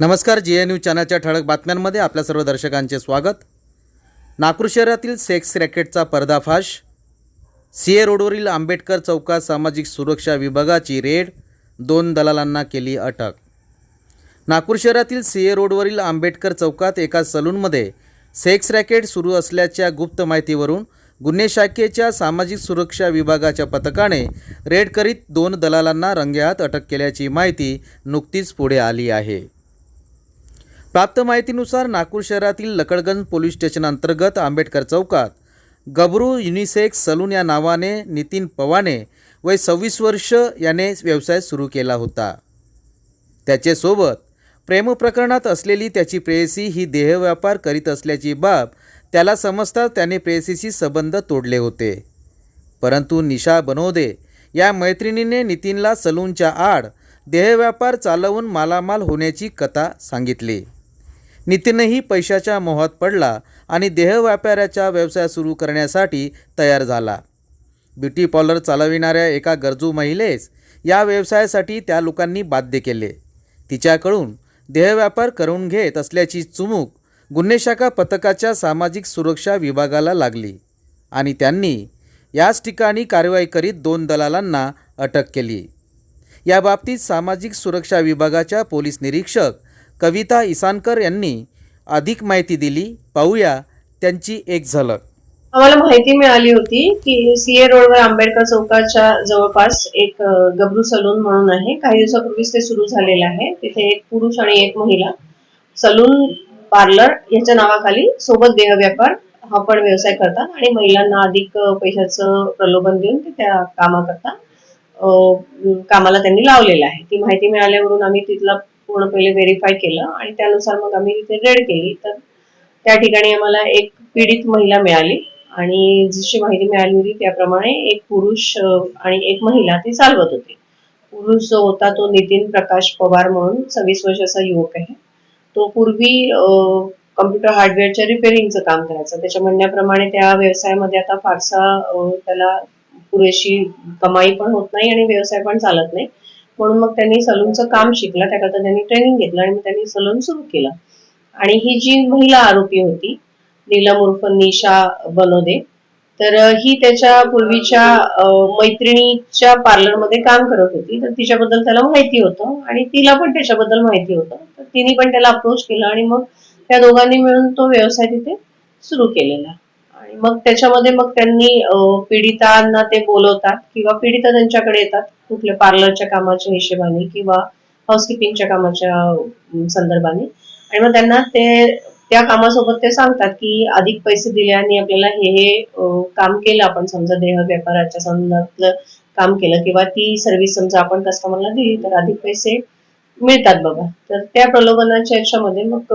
नमस्कार G N news चॅनलच्या ठळक बातम्यांमध्ये आपल्या सर्व दर्शकांचे स्वागत. नागपूर शहरातील सेक्स रॅकेटचा पर्दाफाश सी ए रोडवरील आंबेडकर चौकात सामाजिक सुरक्षा विभागाची रेड दोन दलालांना केली अटक. नागपूर शहरातील सी ए रोडवरील आंबेडकर चौकात एका सलूनमध्ये सेक्स रॅकेट सुरू असल्याच्या गुप्त माहितीवरून गुन्हे शाखेच्या सामाजिक सुरक्षा विभागाच्या पथकाने रेड करीत दोन दलालांना रंगेहात अटक केल्याची माहिती नुकतीच पुढे आली आहे. प्राप्त माहितीनुसार नागपूर शहरातील लकडगंज पोलीस स्टेशन अंतर्गत आंबेडकर चौकात गबरू युनिसेक्स सलून या नावाने नितीन पवाने वय सव्वीस वर्ष याने व्यवसाय सुरू केला होता. त्याचेसोबत प्रेमप्रकरणात असलेली त्याची प्रेयसी ही देहव्यापार करीत असल्याची बाब त्याला समजता त्याने प्रेयसीशी संबंध तोडले होते. परंतु निशा बनोदे या मैत्रिणीने नितीनला सलूनच्या आड देहव्यापार चालवून मालामाल होण्याची कथा सांगितली. नितीनही पैशाच्या मोहात पडला आणि देहव्यापाराचा व्यवसाय सुरू करण्यासाठी तयार झाला. ब्युटी पार्लर चालविणाऱ्या एका गरजू महिलेस या व्यवसायासाठी त्या लोकांनी बाध्य केले. तिच्याकडून देहव्यापार करून घेत असल्याची चुमूक गुन्हे शाखा पथकाच्या सामाजिक सुरक्षा विभागाला लागली आणि त्यांनी याच ठिकाणी कारवाई करीत दोन दलालांना अटक केली. याबाबतीत सामाजिक सुरक्षा विभागाच्या पोलीस निरीक्षक कविता इसानकर यांनी अधिक माहिती दिली. पाहूया त्यांची एक झलक. आम्हाला माहिती मिळाली होती की सीए रोडवर आंबेडकर चौकाच्या जवळपास एक गबरू सलून म्हणून आहे. काही दिवसापूर्वीच ते सुरू झालेलं आहे. तिथे एक पुरुष आणि एक महिला सलून पार्लर याच्या नावाखाली सोबत देह व्यापार हा पण व्यवसाय करतात आणि महिलांना अधिक पैशाचं प्रलोभन देऊन ते त्या कामाकरता कामाला त्यांनी लावलेलं आहे. ती माहिती मिळाल्यावरून आम्ही तिथला पूर्ण पहिले व्हेरीफाय केलं आणि त्यानुसार मग आम्ही तिथे रेड केली. तर त्या ठिकाणी आम्हाला एक पीडित महिला मिळाली आणि जशी माहिती मिळाली होती त्याप्रमाणे एक पुरुष आणि एक महिला ती चालवत होती. पुरुष जो होता तो नितीन प्रकाश पवार म्हणून सव्वीस वर्षाचा युवक आहे. तो पूर्वी कम्प्युटर हार्डवेअरच्या रिपेअरिंगचं काम करायचा. त्याच्या म्हणण्याप्रमाणे त्या व्यवसायामध्ये आता फारसा त्याला पुरेशी कमाई पण होत नाही आणि व्यवसाय पण चालत नाही. म्हणून मग त्यांनी सलूनचं काम शिकलं. त्याकरता त्यांनी ट्रेनिंग घेतलं आणि मग त्यांनी सलून सुरू केलं. आणि ही जी महिला आरोपी होती नीलम उर्फ निशा बनोदे तर ही त्याच्या पूर्वीच्या मैत्रिणीच्या पार्लरमध्ये काम करत होती. तर तिच्याबद्दल त्याला माहिती होतं आणि तिला पण त्याच्याबद्दल माहिती होतं. तर तिने पण त्याला अप्रोच केलं आणि मग त्या दोघांनी मिळून तो व्यवसाय तिथे सुरू केलेला. आणि मग त्याच्यामध्ये मग त्यांनी पीडितांना ते बोलवतात किंवा पीडिता त्यांच्याकडे येतात कुठल्या पार्लरच्या कामाच्या हिशेबाने किंवा हाऊसकीपिंगच्या कामाच्या संदर्भाने. आणि मग त्यांना ते त्या कामासोबत ते सांगतात की अधिक पैसे दिल्याने आपल्याला हे हे काम केलं आपण समजा देह व्यापाराच्या संदर्भातलं काम केलं किंवा ती सर्व्हिस समजा आपण कस्टमरला दिली तर अधिक पैसे मिळतात बघा. तर त्या प्रलोभनाच्या याच्यामध्ये मग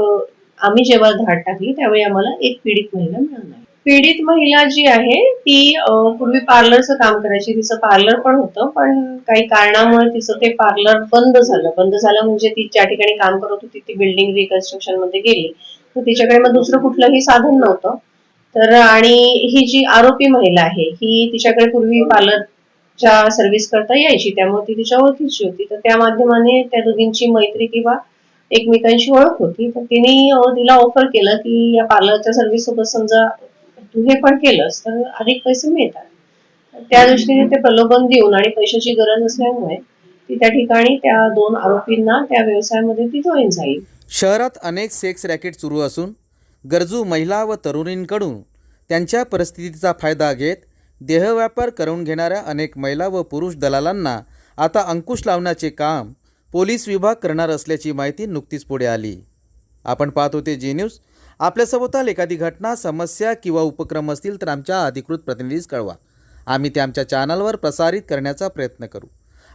आम्ही जेव्हा धाड टाकली त्यावेळी आम्हाला एक पीडित महिला मिळाली. पीडित महिला जी आहे ती पूर्वी पार्लरचं काम करायची. तिचं पार्लर पण होतं पण काही कारणामुळे तिचं ते पार्लर बंद झालं. बंद झालं म्हणजे ती ज्या ठिकाणी काम करत होती ती बिल्डिंग रिकन्स्ट्रक्शनमध्ये गेली. तिच्याकडे मग दुसरं कुठलंही साधन नव्हतं. तर आणि ही जी आरोपी महिला आहे ही तिच्याकडे पूर्वी पार्लरच्या सर्व्हिस करता यायची त्यामुळे ती तिच्या ओळखीची होती. तर त्या माध्यमाने त्या दोघींची मैत्री किंवा एकमेकांशी ओळख होती. तर तिने तिला ऑफर केलं की या पार्लरच्या सर्व्हिस सोबत समजा तू हे पण केलंस तर अधिक पैसे मिळतात. त्या दृष्टीने ते प्रलोभन देऊन आणि पैशाची गरज असल्यामुळे ती त्या ठिकाणी त्या दोन आरोपींना त्या व्यवसायामध्ये ती जॉईन जाईल शहरात अनेक सेक्स रॅकेट सुरू असून गरजू महिला व तरुणींकडून त्यांच्या परिस्थितीचा फायदा घेत देहव्यापार करून घेणाऱ्या अनेक महिला व पुरुष दलालांना आता अंकुश लावण्याचे काम पोलीस विभाग करणार असल्याची माहिती नुकतीच पुढे आली. आपण पाहत होते जी न्यूज आपल्यासोबताल एखादी घटना समस्या किंवा उपक्रम असतील तर आमच्या अधिकृत प्रतिनिधीस कळवा. आम्ही ते आमच्या चॅनलवर प्रसारित करण्याचा प्रयत्न करू.